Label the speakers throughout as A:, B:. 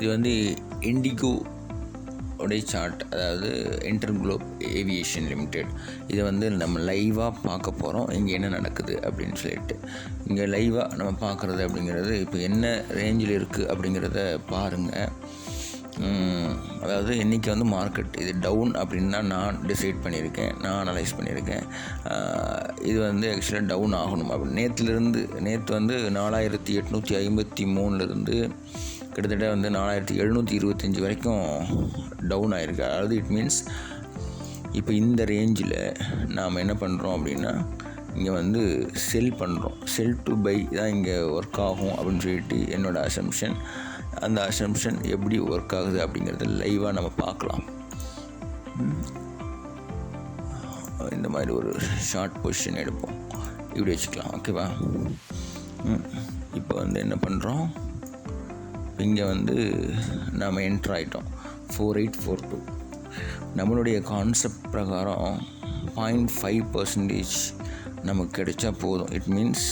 A: இது வந்து இண்டிகோ உடைய சார்ட் அதாவது இன்டர் குளோப் ஏவியேஷன் லிமிடெட். இதை வந்து நம்ம லைவாக பார்க்க போகிறோம் இங்கே என்ன நடக்குது அப்படின்னு சொல்லிட்டு. இங்கே லைவாக நம்ம பார்க்குறது அப்படிங்கிறது இப்போ என்ன ரேஞ்சில் இருக்குது அப்படிங்கிறத பாருங்கள் அதாவது இன்றைக்கி வந்து மார்க்கெட் இது டவுன் அப்படின்னு தான் நான் டிசைட் பண்ணியிருக்கேன் நான் அனலைஸ் பண்ணியிருக்கேன். இது வந்து ஆக்சுவலாக டவுன் ஆகணும். அப்படி நேற்றுலேருந்து நேற்று வந்து நாலாயிரத்தி எட்நூற்றி ஐம்பத்தி மூணுலேருந்து கிட்டத்தட்ட வந்து நாலாயிரத்தி எழுநூற்றி இருபத்தஞ்சி வரைக்கும் டவுன் ஆகிருக்கு அதாவது இட் மீன்ஸ் இப்போ இந்த ரேஞ்சில் நாம் என்ன பண்ணுறோம் அப்படின்னா இங்கே வந்து செல் பண்ணுறோம் செல் டு பை தான் இங்கே ஒர்க் ஆகும் அப்படின்னு சொல்லிட்டு என்னோடய அசம்ஷன் அந்த அசம்ஷன் எப்படி ஒர்க் ஆகுது அப்படிங்கிறத லைவாக நம்ம பார்க்கலாம். இந்த மாதிரி ஒரு ஷார்ட் பொசிஷன் எடுப்போம். இப்படி வச்சுக்கலாம் ஓகேவா இப்போ வந்து என்ன பண்ணுறோம் இங்கே வந்து நாம் என்ட்ரு ஆகிட்டோம் ஃபோர் எயிட் ஃபோர் டூ நம்மளுடைய கான்செப்ட் பிரகாரம் பாயிண்ட் ஃபைவ் பர்சன்டேஜ் நமக்கு கிடைச்சா போதும். இட் மீன்ஸ்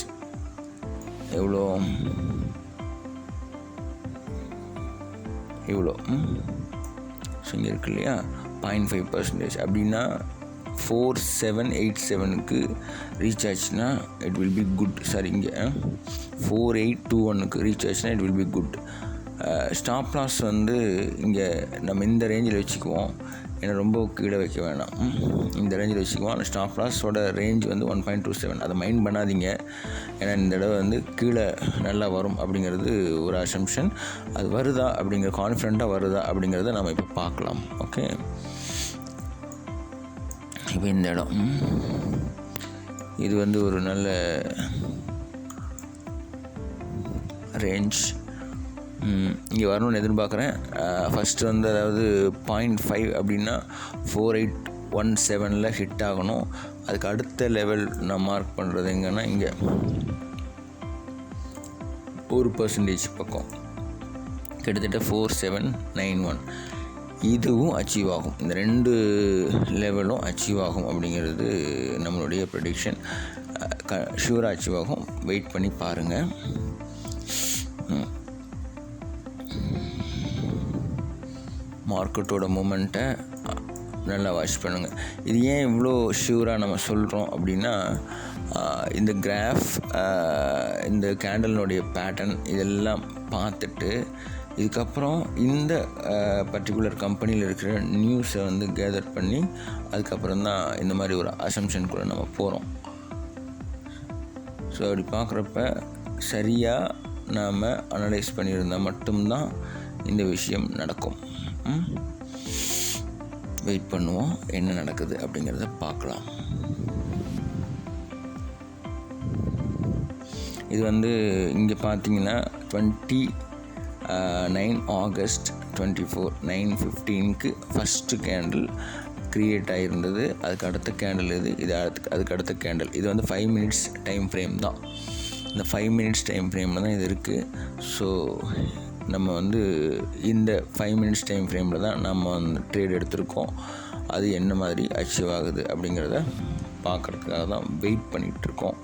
A: எவ்வளோ? இவ்வளோ. ஸோ இங்கே இருக்கு இல்லையா பாயிண்ட் ஃபைவ் பர்சன்டேஜ் அப்படின்னா ஃபோர் செவன் எயிட் செவனுக்கு ரீச் ஆச்சுன்னா it will be good sorry இங்கே ஃபோர் எயிட் டூ ஒனுக்கு ரீச் ஆச்சுன்னா it will be good stop loss வந்து இங்கே நம்ம இந்த ரேஞ்சில் வச்சுக்குவோம். ஏன்னா ரொம்ப கீழே வைக்க வேணாம். இந்த ரேஞ்சில் வச்சுக்குவோம். ஆனால் ஸ்டாப் லாஸோட ரேஞ்ச் வந்து ஒன் பாயிண்ட் டூ செவன் அதை மைண்ட் பண்ணாதீங்க. ஏன்னா இந்த தடவை வந்து கீழே நல்லா வரும் அப்படிங்கிறது ஒரு அசம்ஷன் அது வருதா அப்படிங்கிற கான்ஃபிடெண்ட்டாக வருதா அப்படிங்கிறத நம்ம இப்போ பார்க்கலாம். ஓகே இப்போ இந்த இடம். இது வந்து ஒரு நல்ல ரேஞ்ச் இங்கே வரணும்னு எதிர்பார்க்குறேன். ஃபஸ்ட்டு வந்து அதாவது பாயிண்ட் ஃபைவ் அப்படின்னா ஃபோர் எயிட் ஒன் செவனில் ஹிட் ஆகணும். அதுக்கு அடுத்த லெவல் நான் மார்க் பண்ணுறது எங்கன்னா இங்கே ஒரு பர்சன்டேஜ் பக்கம். கிட்டத்தட்ட ஃபோர் செவன் நைன் ஒன் இதுவும் அச்சீவ் ஆகும். இந்த ரெண்டு லெவலும் அச்சீவ் ஆகும் அப்படிங்கிறது நம்மளுடைய ப்ரடிக்ஷன் க ஷூராக அச்சீவ் ஆகும். வெயிட் பண்ணி பாருங்கள் மார்க்கெட்டோட மூமெண்ட்டை நல்லா வாட்ச் பண்ணுங்கள் இது ஏன் இவ்வளோ ஷியூராக நம்ம சொல்கிறோம் அப்படின்னா இந்த கிராஃப் இந்த கேண்டலினுடைய பேட்டர்ன் இதெல்லாம் பார்த்துட்டு இதுக்கப்புறம் இந்த பர்டிகுலர் கம்பெனியில் இருக்கிற நியூஸை வந்து கேதர் பண்ணி அதுக்கப்புறம் தான் இந்த மாதிரி ஒரு அசம்ஷனுக்குள்ளே நம்ம போகிறோம் ஸோ அப்படி பார்க்குறப்ப சரியாக நாம் அனலைஸ் பண்ணியிருந்தால் மட்டும்தான் இந்த விஷயம் நடக்கும். வெயிட் பண்ணுவோம். என்ன நடக்குது அப்படிங்கிறத பார்க்கலாம். இது வந்து இங்கே பார்த்தீங்கன்னா twenty nine August twenty four nine ஃபிஃப்டீனுக்கு first candle create ஆகிருந்தது அதுக்கு அடுத்த கேண்டில் இது இது அடுத்து அதுக்கு அடுத்த கேண்டில் இது வந்து ஃபைவ் மினிட்ஸ் டைம் ஃப்ரேம் தான். இந்த ஃபைவ் மினிட்ஸ் டைம் ஃப்ரேமில் தான் இது இருக்குது ஸோ நம்ம வந்து இந்த ஃபைவ் மினிட்ஸ் டைம் ஃப்ரேமில் தான் நம்ம அந்த ட்ரேட் எடுத்திருக்கோம். அது என்ன மாதிரி அச்சீவ் ஆகுது அப்படிங்கிறத பார்க்குறதுக்காக தான் வெயிட் பண்ணிகிட்ருக்கோம்.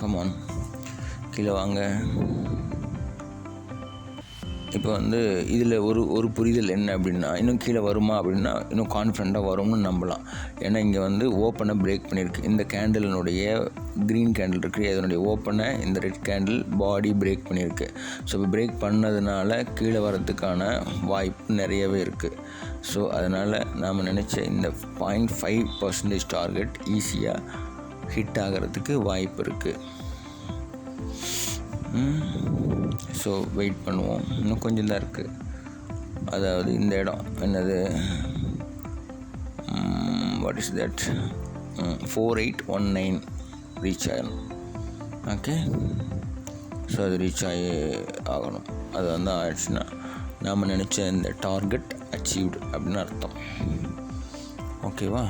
A: கமான் கீழே வாங்க. இப்போ வந்து இதில் ஒரு ஒரு புரிதல் என்ன அப்படின்னா இன்னும் கீழே வருமா அப்படின்னா இன்னும் கான்ஃபிடண்ட்டாக வரும்னு நம்பலாம். ஏன்னா இங்கே வந்து ஓப்பனை பிரேக் பண்ணியிருக்கு. இந்த கேண்டலினுடைய க்ரீன் கேண்டில் இருக்குது அதனுடைய ஓப்பனை இந்த ரெட் கேண்டில் பாடி பிரேக் பண்ணியிருக்கு. ஸோ இப்போ பிரேக் பண்ணதுனால கீழே வரதுக்கான வாய்ப்பு நிறையவே இருக்குது ஸோ அதனால் நாம் நினச்ச இந்த பாயிண்ட் ஃபைவ் பர்சன்டேஜ் டார்கெட் ஈஸியாக ஹிட் ஆகிறதுக்கு வாய்ப்பு இருக்குது ஸோ வெயிட் பண்ணுவோம். இன்னும் கொஞ்சம் தான் இருக்குது அதாவது இந்த இடம் என்னது? What is that four eight one nine reach ஆகணும் ஓகே ஸோ அது ரீச் ஆகி ஆகணும். அது வந்து ஆயிடுச்சுன்னா நாம் நினச்ச இந்த டார்கெட் அச்சீவ்டு அப்படின்னு அர்த்தம். ஓகேவா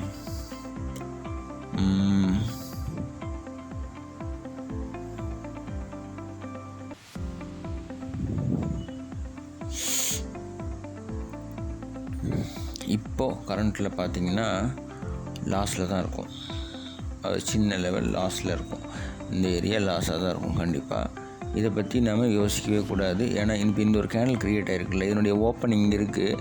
A: இப்போது கரண்ட்டில் பார்த்தீங்கன்னா லாஸில் தான் இருக்கும். அது சின்ன லெவல் லாஸில் இருக்கும். இந்த ஏரியா லாஸாக தான் இருக்கும் கண்டிப்பாக இதை பற்றி நம்ம யோசிக்கவே கூடாது. ஏன்னா இப்போ இந்த ஒரு கேனல் க்ரியேட் ஆகிருக்குல்ல இதனுடைய ஓப்பன் இங்கே இருக்குது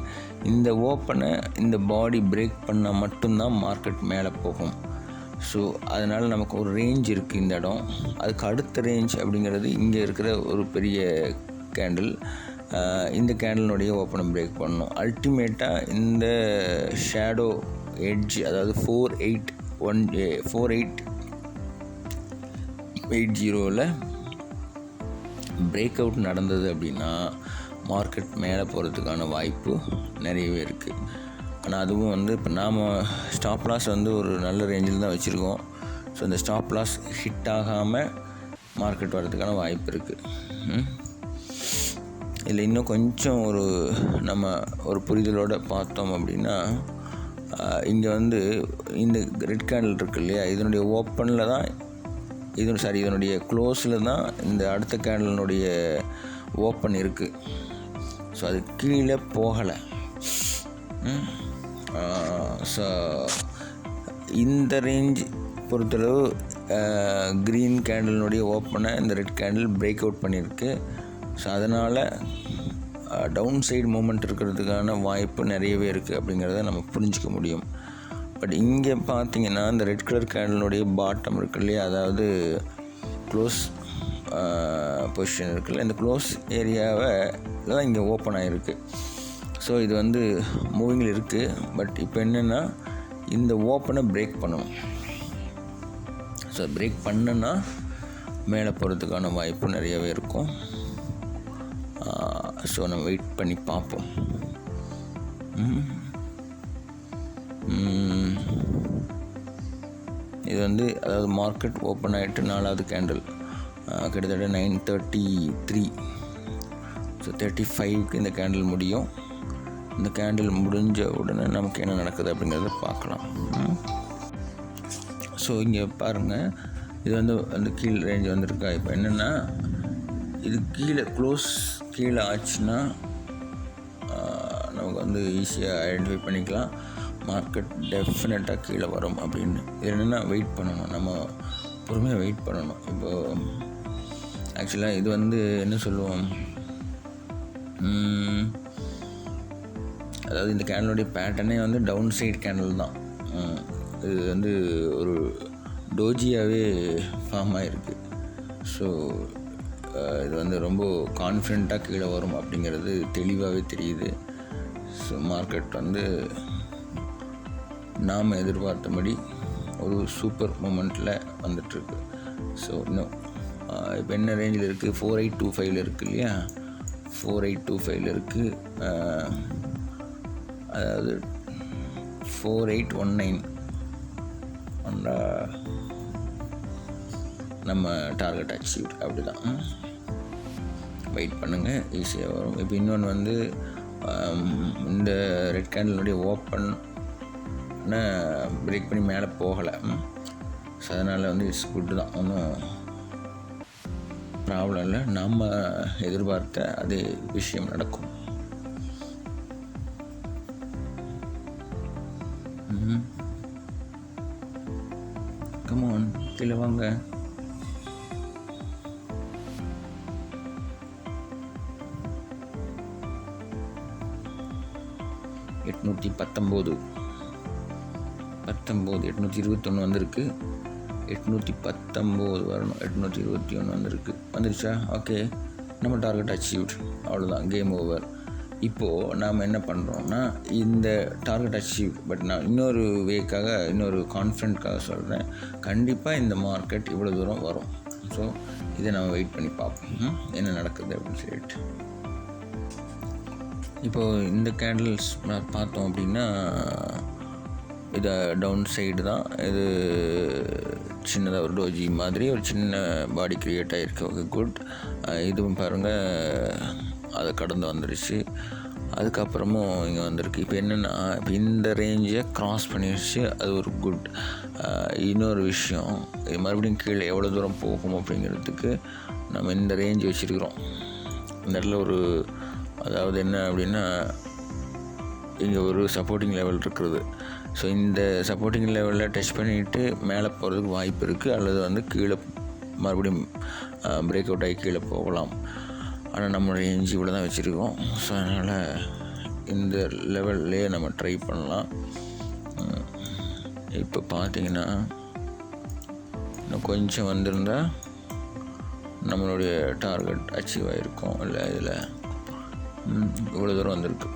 A: இந்த ஓப்பனை இந்த பாடி பிரேக் பண்ணால் மட்டும்தான் மார்க்கெட் மேலே போகும். ஸோ அதனால் நமக்கு ஒரு ரேஞ்ச் இருக்குது இந்த இடம். அதுக்கு அடுத்த ரேஞ்ச் அப்படிங்கிறது இங்கே இருக்கிற ஒரு பெரிய கேண்டில் இந்த கேண்டலினுடைய ஓப்பனை பிரேக் பண்ணணும். அல்டிமேட்டாக இந்த ஷேடோ எட்ஜ் அதாவது four eight one four eight eight ஜீரோவில் பிரேக் அவுட் நடந்தது அப்படின்னா மார்க்கெட் மேலே போகிறதுக்கான வாய்ப்பு நிறையவே இருக்குது ஆனால் அதுவும் வந்து இப்போ நாம் ஸ்டாப் லாஸ் வந்து ஒரு நல்ல ரேஞ்சில் தான் வச்சுருக்கோம். ஸோ இந்த ஸ்டாப் லாஸ் ஹிட் ஆகாமல் மார்க்கெட் வர்றதுக்கான வாய்ப்பு இருக்குது இதில் இன்னும் கொஞ்சம் ஒரு நம்ம ஒரு புரிதலோடு பார்த்தோம் அப்படின்னா இங்கே வந்து இந்த ரெட் கேண்டில் இருக்கு இல்லையா? இதனுடைய ஓப்பனில் தான் இது சாரி இதனுடைய க்ளோஸில் தான் இந்த அடுத்த கேண்டலினுடைய ஓப்பன் இருக்குது ஸோ அது கீழே போகலை. ஸோ இந்த ரேஞ்ச் பொறுத்தளவு க்ரீன் கேண்டலினுடைய ஓப்பனை இந்த ரெட் கேண்டில் பிரேக் அவுட் பண்ணியிருக்கு. ஸோ அதனால் டவுன் சைடு மூமெண்ட் இருக்கிறதுக்கான வாய்ப்பு நிறையவே இருக்குது அப்படிங்கிறத நம்ம புரிஞ்சிக்க முடியும். பட் இங்கே பார்த்தீங்கன்னா இந்த ரெட் கலர் கேண்டலுடைய பாட்டம் இருக்கு இல்லையா? அதாவது க்ளோஸ் பொசிஷன் இருக்குல்ல இந்த க்ளோஸ் ஏரியாவை தான் இங்கே ஓப்பன் ஆகிருக்கு ஸோ இது வந்து மூவிங்கில் இருக்குது பட் இப்போ என்னென்னா இந்த ஓப்பனை பிரேக் பண்ணணும் ஸோ பிரேக் பண்ணுன்னா மேலே போகிறதுக்கான வாய்ப்பு நிறையவே இருக்கும். ஸோ நம்ம வெயிட் பண்ணி பார்ப்போம். இது வந்து அதாவது மார்க்கெட் ஓப்பன் ஆகிட்டு நாலாவது கேண்டில் கிட்டத்தட்ட nine thirty three so thirty ஃபைவ்க்கு இந்த கேண்டில் முடியும். இந்த கேண்டில் முடிஞ்ச உடனே நமக்கு என்ன நடக்குது அப்படிங்கிறத பார்க்கலாம். ஸோ இங்கே பாருங்கள் இது வந்து அந்த கீழ் ரேஞ்ச் வந்திருக்கா. இப்போ என்னென்னா இது கீழே க்ளோஸ் கீழே ஆச்சுன்னா நமக்கு வந்து ஈஸியாக ஐடென்டிஃபை பண்ணிக்கலாம். மார்க்கெட் டெஃபினட்டாக கீழே வரும் அப்படின்னு. இது என்னென்னா வெயிட் பண்ணணும். நம்ம பொறுமையாக வெயிட் பண்ணணும். இப்போது ஆக்சுவலாக இது வந்து என்ன சொல்லுவோம்? அதாவது இந்த கேண்டலுடைய பேட்டர்னே வந்து டவுன் சைட் கேண்டல் தான் இது வந்து ஒரு டோஜியாகவே ஃபார்ம் ஆகிருக்கு ஸோ இது வந்து ரொம்ப கான்ஃபிடெண்ட்டாக கீழே வரும் அப்படிங்கிறது தெளிவாகவே தெரியுது. ஸோ மார்க்கெட் வந்து நாம் எதிர்பார்த்தபடி ஒரு சூப்பர் மூமெண்ட்டில் வந்துட்டுருக்கு. ஸோ இன்னும் இப்போ என்ன ரேஞ்சில் இருக்குது ஃபோர் எயிட் டூ ஃபைவ்ல இருக்குது இல்லையா? ஃபோர் எயிட் டூ ஃபைவ்ல இருக்குது அதாவது ஃபோர் எயிட் ஒன் நைன் நம்ம டார்கெட் அச்சீவ் அப்படி தான் வெயிட் பண்ணுங்கள் ஈஸியாக வரும். இப்போ இன்னொன்று வந்து இந்த ரெட் கேண்டலுடைய ஓப்பன் பிரேக் பண்ணி மேலே போகலை. ஸோ அதனால் வந்து இட்ஸ் குட்டு தான். ஒன்றும் ப்ராப்ளம் இல்லை. நம்ம எதிர்பார்த்த அதே விஷயம் நடக்கும். கமான் கீழே வாங்க. எட்நூற்றி பத்தொம்போது. பத்தொம்போது எட்நூற்றி இருபத்தொன்று வந்திருக்கு. எட்நூற்றி பத்தொம்போது வரணும். எட்நூற்றி இருபத்தி ஒன்று வந்திருக்கு. வந்துருச்சா? ஓகே. நம்ம டார்கெட் அச்சீவ்ட். அவ்வளோதான் கேம் ஓவர் இப்போது நாம் என்ன பண்ணுறோம்னா இந்த டார்கெட் அச்சீவ் பட் நான் இன்னொரு வேக்காக இன்னொரு கான்ஃபிடென்ட்காக சொல்கிறேன் கண்டிப்பாக இந்த மார்க்கெட் இவ்வளோ தூரம் வரும். ஸோ இதை நம்ம வெயிட் பண்ணி பார்ப்போம். என்ன நடக்குது அப்படின்னு சொல்லிட்டு. இப்போது இந்த கேண்டில்ஸ் பார்த்தோம் அப்படின்னா இது டவுன் சைடு தான். இது சின்னதாக ஒரு டோஜி மாதிரி ஒரு சின்ன பாடி க்ரியேட் ஆகிருக்கு ஓகே குட் இதுவும் பாருங்கள் அதை கடந்து வந்துருச்சு. அதுக்கப்புறமும் இங்கே வந்திருக்கு. இப்போ என்னென்னா இப்போ இந்த ரேஞ்சை க்ராஸ் பண்ணிடுச்சு அது ஒரு குட் இன்னொரு விஷயம் இது மறுபடியும் கீழே எவ்வளோ தூரம் போகும் அப்படிங்கிறதுக்கு நம்ம இந்த ரேஞ்ச் வச்சுருக்குறோம். இந்த இடத்துல ஒரு அதாவது என்ன அப்படின்னா இங்கே ஒரு சப்போர்ட்டிங் லெவல் இருக்கிறது. ஸோ இந்த சப்போர்ட்டிங் லெவலில் டச் பண்ணிவிட்டு மேலே போகிறதுக்கு வாய்ப்பு இருக்குது அல்லது வந்து கீழே மறுபடியும் பிரேக் அவுட் ஆகி கீழே போகலாம். ஆனால் நம்மளுடைய இஞ்சி இவ்வளோ தான் வச்சுருக்கோம். ஸோ அதனால் இந்த லெவல்லே நம்ம ட்ரை பண்ணலாம். இப்போ பார்த்தீங்கன்னா இன்னும் கொஞ்சம் வந்திருந்தால் நம்மளுடைய டார்கெட் அச்சீவ் ஆகிருக்கும் இல்லை இதில் இவ்வளோ தூரம் வந்திருக்கு.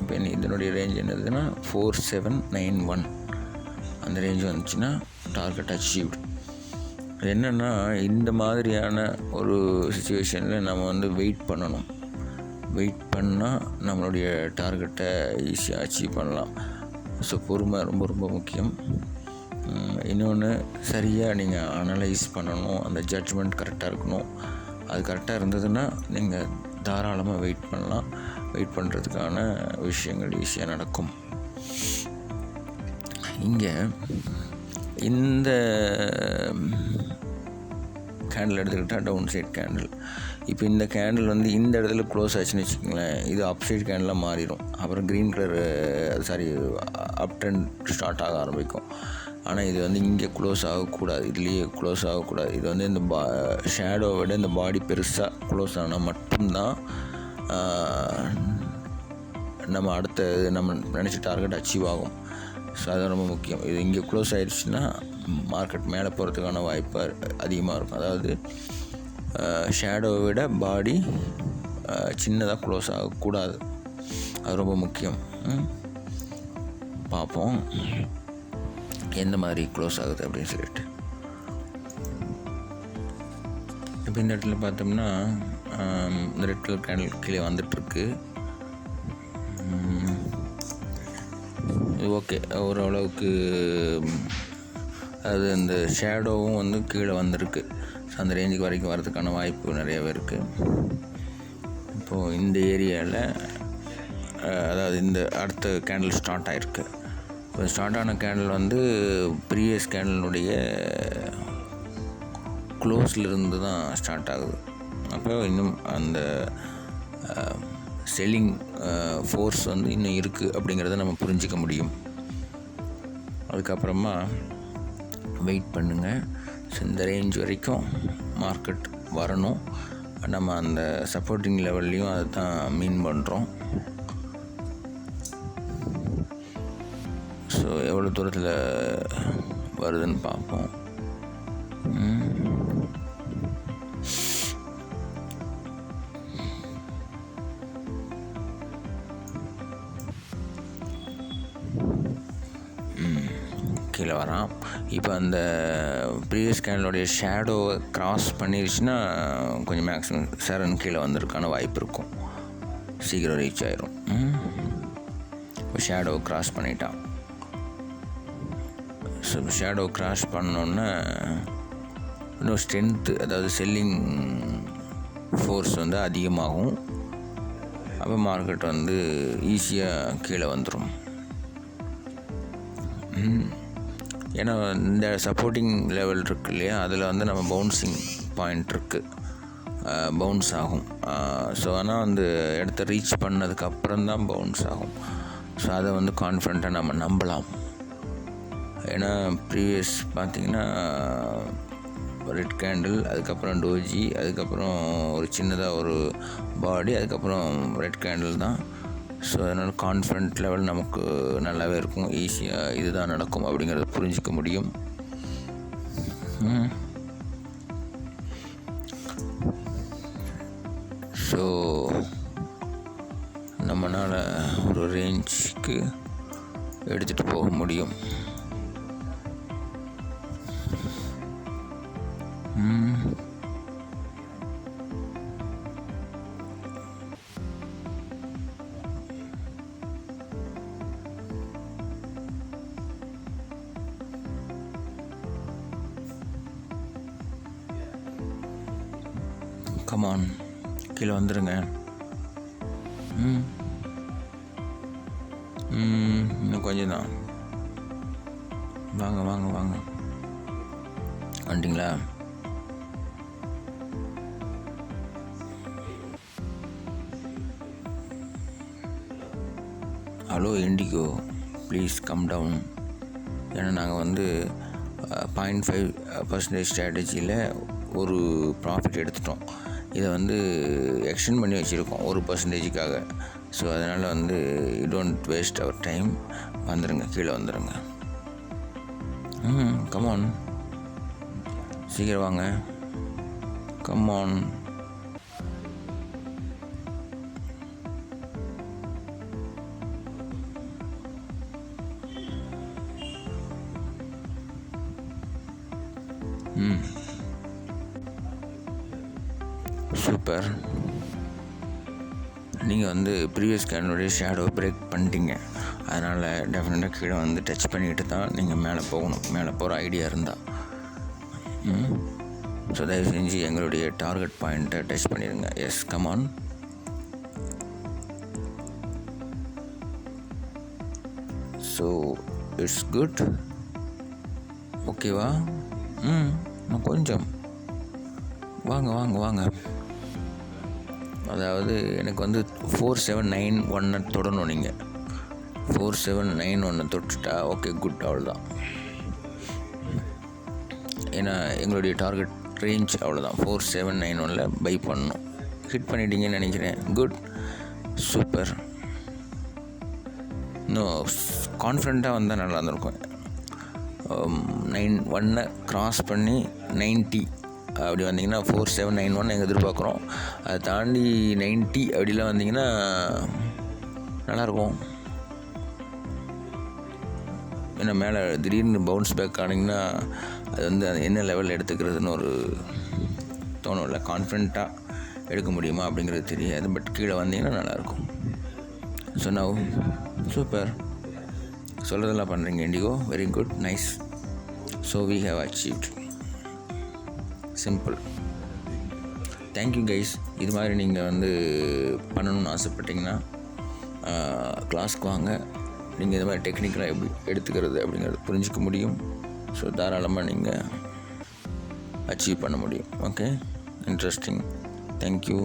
A: இப்போ இதனுடைய ரேஞ்ச் என்னதுன்னா ஃபோர் செவன் நைன் ஒன் அந்த ரேஞ்ச் வந்துச்சுன்னா டார்கெட் அச்சீவ்டு அது என்னென்னா இந்த மாதிரியான ஒரு சுச்சுவேஷனில் நம்ம வந்து வெயிட் பண்ணணும். வெயிட் பண்ணால் நம்மளுடைய டார்கெட்டை ஈஸியாக அச்சீவ் பண்ணலாம். ஸோ பொறுமை ரொம்ப ரொம்ப முக்கியம். இன்னொன்று சரியாக நீங்கள் அனலைஸ் பண்ணணும். அந்த ஜட்ஜ்மெண்ட் கரெக்டாக இருக்கணும். அது கரெக்டாக இருந்ததுன்னா நீங்கள் தாராளமாக வெயிட் பண்ணலாம். வெயிட் பண்ணுறதுக்கான விஷயங்கள் ஈஸியாக நடக்கும். இங்கே இந்த கேண்டில் எடுத்துக்கிட்டால் டவுன் சைட் கேண்டில் இப்போ இந்த கேண்டில் வந்து இந்த இடத்துல க்ளோஸ் ஆச்சுன்னு வச்சுக்கோங்களேன் இது அப் சைட் கேண்டிலாக மாறிடும் அப்புறம் green colour sorry up trend start ஆக ஆரம்பிக்கும். ஆனால் இது வந்து இங்கே க்ளோஸ் ஆகக்கூடாது. இதுலேயே க்ளோஸ் ஆகக்கூடாது. இது வந்து இந்த பா ஷேடோவை விட இந்த பாடி பெருசாக க்ளோஸ் ஆனால் மட்டும்தான் நம்ம அடுத்த நம்ம நினச்ச டார்கெட் அச்சீவ் ஆகும். ஸோ அது ரொம்ப முக்கியம். இது இங்கே க்ளோஸ் ஆகிடுச்சுன்னா மார்க்கெட் மேலே போகிறதுக்கான வாய்ப்பு அதிகமாக இருக்கும். அதாவது ஷேடோவை விட பாடி சின்னதாக க்ளோஸ் ஆகக்கூடாது. அது ரொம்ப முக்கியம். பார்ப்போம். எந்த மாதிரி க்ளோஸ் ஆகுது அப்படின்னு சொல்லிட்டு. இப்போ இந்த இடத்துல பார்த்தோம்னா இந்த ரெட் கலர் கேண்டில் கீழே வந்துட்டுருக்கு. இது ஓகே ஓரளவுக்கு அது அந்த ஷேடோவும் வந்து கீழே வந்திருக்கு. ஸோ அந்த ரேஞ்சுக்கு வரைக்கும் வரதுக்கான வாய்ப்பு நிறையவே இருக்குது இப்போது இந்த ஏரியாவில் அதாவது இந்த அடுத்த கேண்டில் ஸ்டார்ட் ஆகிருக்கு இப்போ ஸ்டார்ட் ஆன கேண்டில் வந்து ப்ரீவியஸ் கேண்டலினுடைய க்ளோஸ்லேருந்து தான் ஸ்டார்ட் ஆகுது. அப்போ இன்னும் அந்த செல்லிங் ஃபோர்ஸ் வந்து இன்னும் இருக்குது அப்படிங்கிறத நம்ம புரிஞ்சிக்க முடியும். அதுக்கப்புறமா வெயிட் பண்ணுங்கள் ஸோ இந்த ரேஞ்ச் வரைக்கும் மார்க்கெட் வரணும். நம்ம அந்த சப்போர்ட்டிங் லெவல்லையும் அதை தான் மீன் பண்ணுறோம் எவ்வளோ தூரத்தில் வருதுன்னு பார்ப்போம். கீழே வரான். இப்போ அந்த ப்ரீவியஸ் கேண்டலோடைய ஷேடோவை க்ராஸ் பண்ணிருச்சுன்னா கொஞ்சம் மேக்ஸிமம் சரண் கீழே வந்திருக்கான வாய்ப்பு இருக்கும். சீக்கிரம் ரீச் ஆயிரும். இப்போ ஷேடோவை க்ராஸ் பண்ணிட்டான். ஸோ ஷேடோ க்ராஸ் பண்ணோன்னே இன்னும் ஸ்ட்ரென்த்து அதாவது செல்லிங் ஃபோர்ஸ் வந்து அதிகமாகும். அப்போ மார்க்கெட் வந்து ஈஸியாக கீழே வந்துடும் ஏன்னா இந்த சப்போர்ட்டிங் லெவல் இருக்கு இல்லையா? அதில் வந்து நம்ம பவுன்சிங் பாயிண்ட் இருக்குது பவுன்ஸ் ஆகும். ஸோ ஆனால் வந்து இடத்த ரீச் பண்ணதுக்கப்புறம் தான் பவுன்ஸ் ஆகும். ஸோ அதை வந்து கான்ஃபிடண்ட்டாக நம்ம நம்பலாம். ஏன்னா ப்ரீவியஸ் பார்த்திங்கன்னா ரெட் கேண்டில் அதுக்கப்புறம் டோஜி அதுக்கப்புறம் ஒரு சின்னதாக ஒரு பாடி அதுக்கப்புறம் ரெட் கேண்டில் தான். ஸோ அதனால் கான்ஃபிடென்ட் லெவல் நமக்கு நல்லாவே இருக்கும். ஈஸியாக இதுதான் நடக்கும் அப்படிங்கிறத புரிஞ்சிக்க முடியும். ஸோ நம்மளால் ஒரு ரேஞ்சுக்கு எடுத்துகிட்டு போக முடியும். கமான் கீழே வந்துடுங்க ம். ம் இன்னும் கொஞ்சம் தான். வாங்க வாங்க வாங்க. வந்துட்டிங்களா? Hello IndiGo. Please come down ஏன்னா நாங்கள் வந்து பாயிண்ட் ஃபைவ் பர்சன்டேஜ் ஸ்ட்ராட்டஜியில் ஒரு ப்ராஃபிட் எடுத்துட்டோம். இதை வந்து எக்ஸ்டெண்ட் பண்ணி வச்சுருக்கோம் ஒரு பர்சன்டேஜுக்காக ஸோ அதனால் வந்து you don't waste our time வந்துடுங்க கீழே வந்துடுங்க ம் கமான் சீக்கிரம் வாங்க. கமான் சூப்பர் நீங்கள் வந்து ப்ரீவியஸ் கேனுடைய ஷேடோ பிரேக் பண்ணிட்டீங்க. அதனால் டெஃபினட்டாக கீழே வந்து டச் பண்ணிக்கிட்டு தான் நீங்கள் மேலே போகணும். மேலே போகிற ஐடியா இருந்தால் ஸோ தயவு செஞ்சு எங்களுடைய டார்கெட் பாயிண்ட்டை டச் பண்ணிடுங்க yes come on so it's good ஓகேவா ம் கொஞ்சம். வாங்க வாங்க வாங்க. அதாவது எனக்கு வந்து ஃபோர் செவன் நைன் ஒன்னை தொடணும் நீங்கள் ஃபோர் செவன் நைன் ஒன்னை தொட்டுட்டா ஓகே குட் அவ்வளோதான் ஏன்னா எங்களுடைய டார்கெட் ரேஞ்ச் அவ்வளோதான் ஃபோர் செவன் நைன் ஒனில் பை பண்ணணும். ஹிட் பண்ணிட்டீங்கன்னு நினைக்கிறேன். குட் சூப்பர் இன்னும் கான்ஃபிடண்ட்டாக வந்தால் நல்லா இருந்திருக்கும். நைன் ஒன்னை க்ராஸ் பண்ணி நைன்ட்டி அப்படி வந்தீங்கன்னா ஃபோர் செவன் நைன் ஒன் எங்கள் எதிர்பார்க்குறோம். அதை தாண்டி நைன்ட்டி அப்படிலாம் வந்தீங்கன்னா நல்லாயிருக்கும். ஏன்னா மேலே திடீர்னு பவுன்ஸ் பேக் ஆனிங்கன்னா அது வந்து அது என்ன லெவலில் எடுத்துக்கிறதுன்னு ஒரு தோணும்ல கான்ஃபிடண்ட்டாக எடுக்க முடியுமா அப்படிங்கிறது தெரியாது. பட் கீழே வந்தீங்கன்னா நல்லாயிருக்கும். ஸோ நவ் சூப்பர் சொல்கிறதெல்லாம் பண்ணுறீங்க IndiGo. Very good nice so we have achieved simple thank you guys இது மாதிரி நீங்கள் வந்து பண்ணணும்னு ஆசைப்பட்டீங்கன்னா கிளாஸ்க்கு வாங்க. நீங்கள் இது மாதிரி டெக்னிக்கலாக எப்படி எடுத்துக்கிறது அப்படிங்கிறது புரிஞ்சிக்க முடியும். ஸோ தாராளமாக நீங்கள் அச்சீவ் பண்ண முடியும். Okay interesting thank you